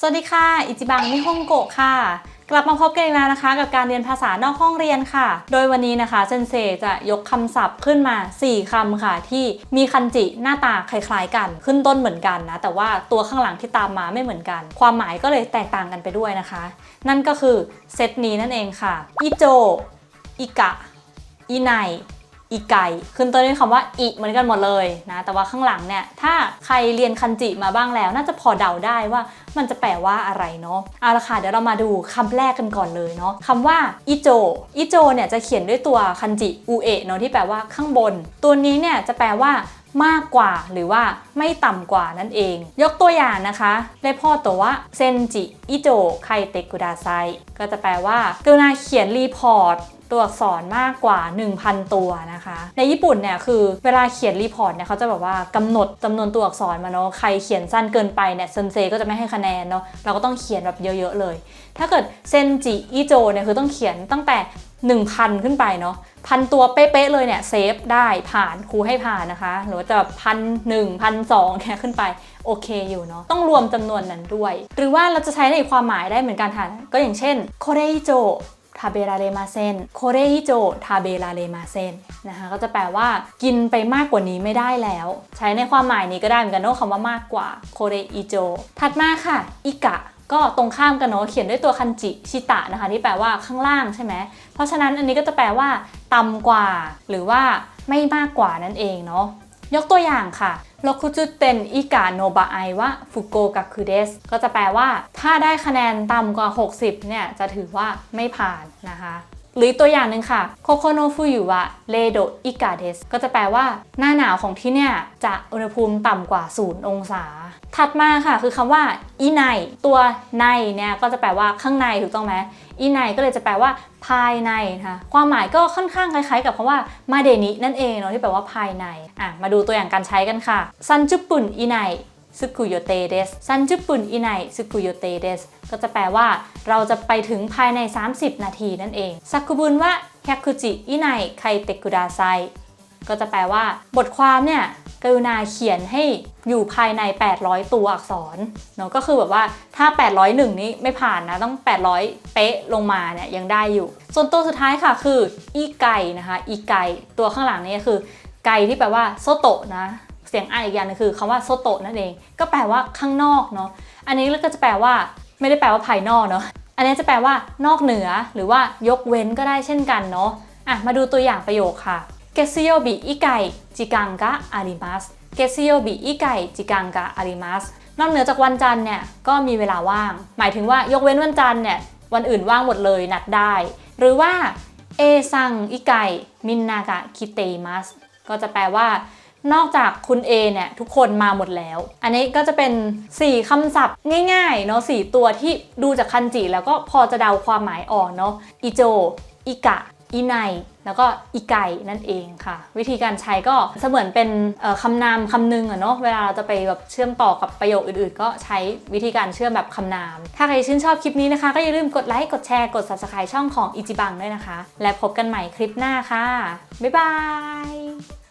สวัสดีค่ะ อิจิบังนิฮงโกะค่ะ กลับมาพบกันอีกแล้วนะคะ กับการเรียนภาษานอกห้องเรียนค่ะ โดยวันนี้นะคะเซนเซจะยกคำศัพท์ขึ้นมา 4คำค่ะ ที่มีคันจิหน้าตาคล้ายๆ กันขึ้นต้นเหมือนกันนะ แต่ว่าตัวข้างหลังที่ตามมาไม่เหมือนกัน ความหมายก็เลยแตกต่างกันไปด้วยนะคะ นั่นก็คือเซตนี้นั่นเองค่ะอิโจอิกะอิไน อีไก่ขึ้นต้นด้วยคำว่าอีเหมือนกันหมดเลยนะแต่ว่าข้างหลังเนี่ยถ้าใครเรียนคันจิมาบ้างแล้ว น่าจะพอเดาได้ว่ามันจะแปลว่าอะไรเนาะเอาละค่ะเดี๋ยวเรามาดูคำแรกกันก่อนเลยเนาะคำว่าอิโจอิโจเนี่ยจะเขียนด้วยตัวคันจิอูเอะเนาะที่แปลว่าข้างบน ตัวนี้เนี่ยจะแปลว่ามากกว่าหรือว่าไม่ต่ำกว่านั่นเอง ยกตัวอย่างนะคะได้พ่อตัวว่าเซนจิอิโจไคเตกุดาไซก็จะแปลว่า กรุณาเขียนรีพอร์ต ตัวอักษรมากกว่า 1,000 ตัวนะคะ ในญี่ปุ่นเนี่ยคือเวลาเขียนรีพอร์ตเนี่ยเขาจะแบบว่ากำหนดจำนวนตัวอักษรมาเนาะใครเขียนสั้นเกินไปเนี่ยเซนเซก็จะไม่ให้คะแนนเนาะเราก็ต้องเขียนแบบเยอะๆเลย ถ้าเกิดเซนจิอิโจเนี่ยคือต้องเขียนตั้งแต่ 1,000 ขึ้นไปเนาะพันตัวเป๊ะๆเลยเนี่ยเซฟได้ผ่านครูให้ผ่านนะคะ หรือว่าจะพันหนึ่งพันสองเนี่ยขึ้นไปโอเคอยู่เนาะต้องรวมจำนวนนั้นด้วย หรือว่าเราจะใช้ในความหมายได้เหมือนกันค่ะก็อย่างเช่นโคเรโจ ทาเบราเรมาเซนโคเรฮิโจทาเบราเรมาเซนนะคะ ก็จะแปลว่ากินไปมากกว่านี้ไม่ได้แล้ว ใช้ในความหมายนี้ก็ได้เหมือนกันเนอะคำว่ามากกว่าโคเรอิโจถัดมาค่ะ อิกะก็ตรงข้ามกันเนาะเขียนด้วยตัวคันจิชิตะนะคะ ที่แปลว่าข้างล่างใช่ไหมเพราะฉะนั้นอันนี้ก็จะแปลว่าต่ำกว่า หรือว่าไม่มากกว่านั่นเองเนาะยกตัวอย่างค่ะโลคุจุเตนอิกาโนบะไอวะฟุโกกะคุเดสก็จะแปลว่า ถ้าได้คะแนนต่ำกว่า 60 เนี่ย จะถือว่าไม่ผ่านนะคะ หรือตัวอย่างหนึ่งค่ะโคโคโนฟุยุวะเลโดอิกาเดสก็จะแปลว่า หน้าหนาวของที่เนี่ย จะอุณหภูมิต่ำกว่า 0 องศา ถัดมาค่ะคือคำว่าอีไนตัวในเนี่ยก็จะแปลว่าข้างในถูกต้องไหมอีไนก็เลยจะแปลว่า ภายในนะคะความหมายก็ค่อนข้างคล้ายๆ กับคำว่ามาเดนินั่นเองเนาะที่แปลว่าภายในอะมาดูตัวอย่างการใช้กันค่ะซันจุปุ่นอีไน ซึกุโยเตเดสซันจุปุ่นอีไนซึกุโยเตเดสก็จะแปลว่าเราจะไปถึงภายใน 30 นาทีนั่นเองซักุบุนว่าแฮคุจิอีไนไคเตกุดาไซก็จะแปลว่า บทความเนี่ยกรุณาเขียนให้อยู่ภายใน 800 ตัวอักษรเนาะก็คือแบบว่าถ้า 801 นี้ไม่ผ่านนะ ต้อง 800 เป๊ะลงมาเนี่ยยังได้อยู่ ส่วนตัวสุดท้ายค่ะคืออีไก่นะคะอีไก่ตัวข้างหลังนี่คือไก่ที่แปลว่าโซโตะนะ เสียงอ่านอีกอย่างนึงคือคำว่าโซโตะนั่นเอง ก็แปลว่าข้างนอกเนาะอันนี้ก็จะแปลว่า ไม่ได้แปลว่าภายนอกเนาะอันนี้จะแปลว่านอกเหนือหรือว่ายกเว้นก็ได้เช่นกันเนาะอะมาดูตัวอย่างประโยคค่ะเกซิโยบิอิไกจิกังกะอาริมัสเกซิโยบิอิไกจิกังกะอาริมัสนอกเหนือจากวันจันทร์เนี่ยก็มีเวลาว่าง หมายถึงว่ายกเว้นวันจันทร์เนี่ยวันอื่นว่างหมดเลยนัดได้ หรือว่าเอซังอิไกมินนากะคิเตมัสก็จะแปลว่า นอกจากคุณ A เนี่ยทุกคนมาหมดแล้ว อันนี้ก็จะเป็น 4คำศัพท์ง่ายๆเนาะสตัวที่ดูจากคันจิแล้วก็พอจะเดาความหมายออกเนาะอิโจ อิกะอิไนแล้วก็อีไก่นั่นเองค่ะ วิธีการใช้ก็เสมือนเป็นคำนามคำนึงอะเนาะเวลาเราจะไปแบบเชื่อมต่อกับประโยคอื่นๆ ก็ใช้วิธีการเชื่อมแบบคำนาม ถ้าใครชื่นชอบคลิปนี้นะคะ ก็อย่าลืมกดไลค์กดแชร์กด subscribe ช่องของอิจิบังด้วยนะคะ และพบกันใหม่คลิปหน้าค่ะ บ๊ายบาย